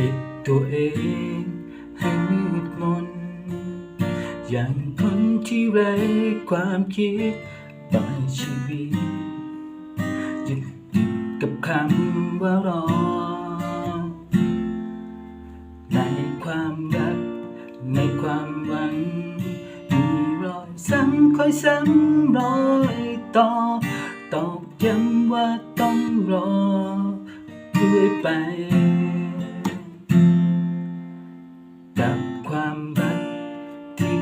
ปิดตัวเองให้มืดมน อย่างคนที่ไร้ความคิดปล่อยชีวิตยึดติดกับคำว่ารอ ในความรัก ในความหวัง มีรอยซ้ำคอยซ้ำรอยต่อ ตอกย้ำว่าต้องรอเรื่อยไป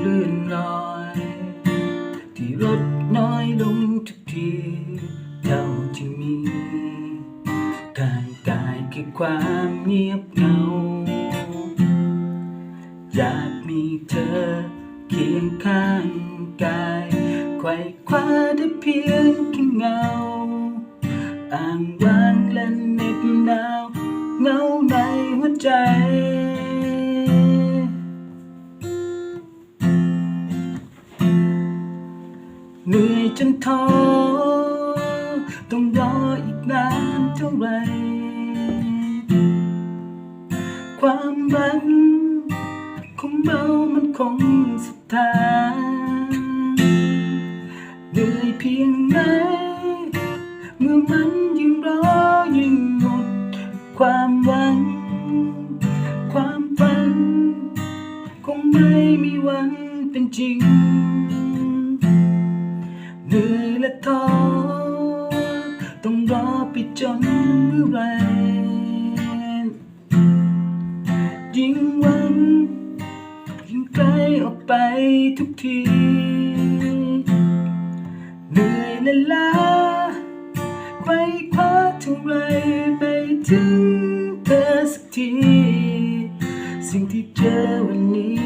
ลื่นลอยที่ลดน้อยลงทุกทีเท่าที่มีทางกายคือความเงียบเหงา อยากมีเธอเคียงข้างกายไขว่คว้าได้เพียงแค่เงา อ่างวางและเน็บหนาว เหนื่อยจนท้อต้องรออีกนานเท่าไร ความรักของเรามันคงสุดทางเหนื่อยเพียงไหนเมื่อมันยิ่งรอยิ่งหมดความหวัง ความฝัน คงไม่มีวันเป็นจริง เหนื่อยและท้อต้องรอไปจนเมื่อไรยิ่งวันยิ่งไกลออกไปทุกทีเหนื่อยและล้าไขว้คว้าเท่าไรไปถึงเธอสักทีสิ่งที่เจอวันนี้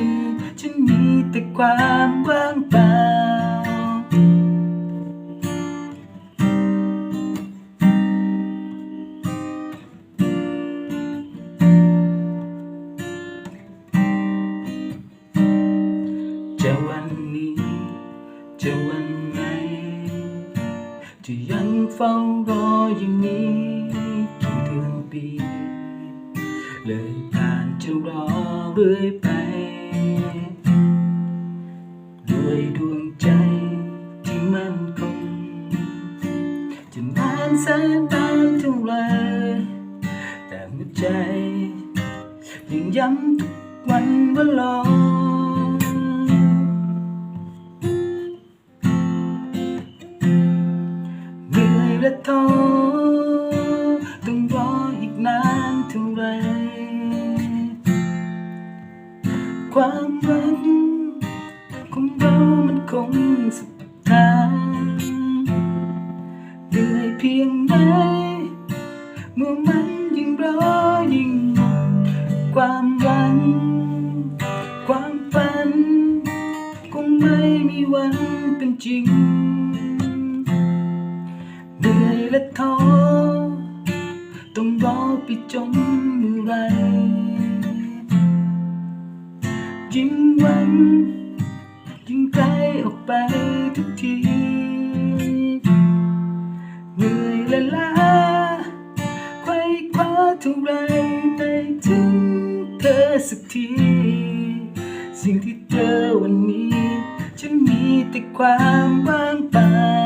ฉันมีแต่ความว่างเปล่า ไหนที่ยังเฝ้ารออย่างนี้กี่เดือนปี เลยผ่านจะรอเรื่อยไป ด้วยดวงใจที่มั่นคงจะนานแสนนานเท่าไรแต่หัวใจ ยังย้ำทุกวันว่ารอ คงสุดทางเหนื่อยเพียงไหนเมื่อมันยิ่งรอยิ่งหมดความหวัง ความฝัน คงไม่มีวันเป็นจริงเหนื่อยและท้อต้องรอไปจนเมื่อไรยิ่งวัน อสักที สิ่งที่เจอวันนี้ ฉันมีแต่ความว่างเปล่า